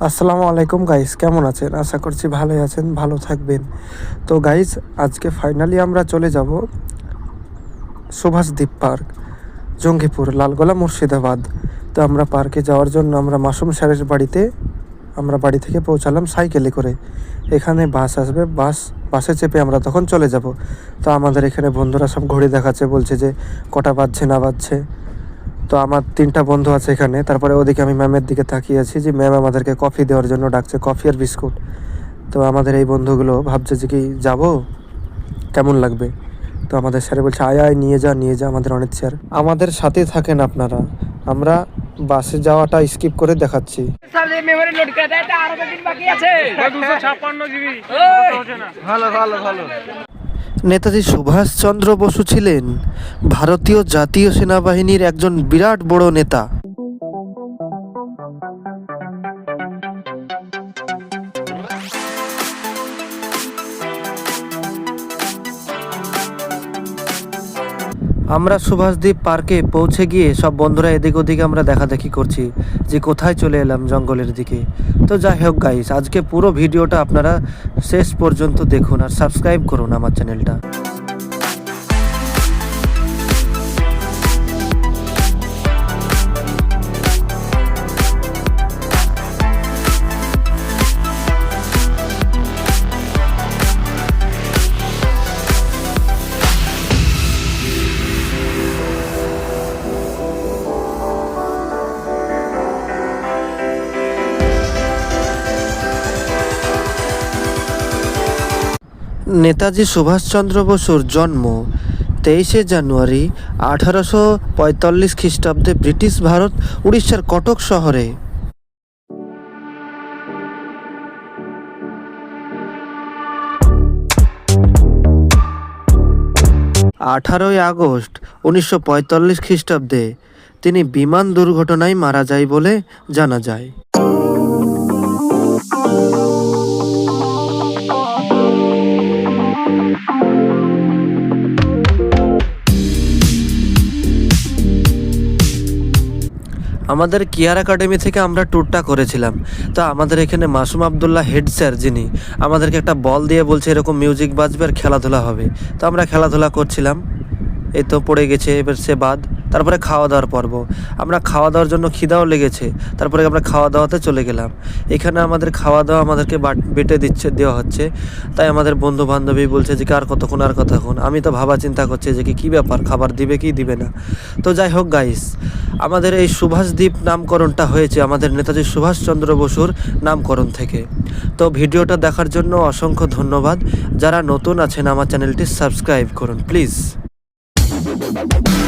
আসসালামু আলাইকুম গাইস কেমন আছেন? আশা করছি ভালোই আছেন, ভালো থাকবেন। তো গাইস আজকে ফাইনালি আমরা চলে যাব সুভাষদ্বীপ পার্ক জঙ্গিপুর, লালগোলা মুর্শিদাবাদ। তো, আমরা পার্কে যাওয়ার জন্য আমরা মাসুম স্যারের বাড়িতে, আমরা বাড়ি থেকে পৌঁছালাম সাইকেলে করে। এখানে বাস আসবে, বাস, বাসে চেপে আমরা তখন চলে যাব। তো, আমাদের এখানে বন্ধুরা সব ঘড়ি দেখাচ্ছে, বলছে যে কটা বাজছে, না বাজছে। তো আমার তিনটা বন্ধু আছে এখানে। তারপরে ওদিকে আমি ম্যামের দিকে তাকিয়ে আছি যে ম্যাম আমাদেরকে কফি দেওয়ার জন্য ডাকছে কফি আর বিস্কুট তো আমাদের এই বন্ধুগুলো ভাবছে যে কি যাব? কেমন লাগবে? তো আমাদের স্যারে বলছে আয় আয় নিয়ে যা নিয়ে যা আমাদের অনেক স্যার আমাদের সাথে থাকেন আপনারা। আমরা বাসে যাওয়াটা স্কিপ করে দেখাচ্ছি। ভালো ভালো ভালো। নেতাজি সুভাষচন্দ্র বসু ছিলেন ভারতীয় জাতীয় সেনাবাহিনীর একজন বিরাট বড় নেতা। আমরা সুভাষদ্বীপ পার্কে পৌঁছে গিয়ে সব বন্ধুরা এদিক ওদিকে আমরা দেখাদেখি করছি যে কোথায় চলে এলাম জঙ্গলের দিকে। তো যাই হোক গাইস আজকে পুরো ভিডিওটা আপনারা শেষ পর্যন্ত দেখুন আর সাবস্ক্রাইব করুন আমার চ্যানেলটা নেতাজি সুভাষচন্দ্র বসুর জন্ম তেইশে জানুয়ারি আঠারোশো পঁয়তাল্লিশ খ্রিস্টাব্দে ব্রিটিশ ভারত, উড়িষ্যার কটক শহরে। আঠারোই আগস্ট উনিশশো পঁয়তাল্লিশ খ্রিস্টাব্দে তিনি বিমান দুর্ঘটনায় মারা যায় বলে জানা যায়। আমাদের কেয়ার একাডেমি থেকে আমরা ট্যুরটা করেছিলাম। তো আমাদের এখানে মাসুম আবদুল্লাহ হেড স্যার যিনি, আমাদেরকে একটা বল দিয়ে বলছে এরকম মিউজিক বাজবে আর খেলাধুলা হবে। তো আমরা খেলাধুলা করছিলাম। এই তো পড়ে গেছে, এবার সে বাদ। তারপরে খাওয়া দাওয়ার পর্ব। আমরা খাওয়া দাওয়ার জন্য খিদাও লেগেছে। তারপরে আমরা খাওয়া দাওয়াতে চলে গেলাম। এখানে আমাদের খাওয়া দাওয়া আমাদেরকে বেটে দিচ্ছে, দেওয়া হচ্ছে। তাই আমাদের বন্ধু বান্ধবী বলছে যে, কার কতক্ষণ, আর কতক্ষণ? আমি তো ভাবা চিন্তা করছি যে, কি, কী ব্যাপার? খাবার দিবে কি দিবে না? তো যাই হোক গাইস আমাদের এই সুভাষদ্বীপ নামকরণটা হয়েছে আমাদের নেতাজি সুভাষচন্দ্র বসুর নামকরণ থেকে। তো ভিডিওটা দেখার জন্য অসংখ্য ধন্যবাদ। যারা নতুন আছেন, আমার চ্যানেলটি সাবস্ক্রাইব করুন প্লিজ Thank you.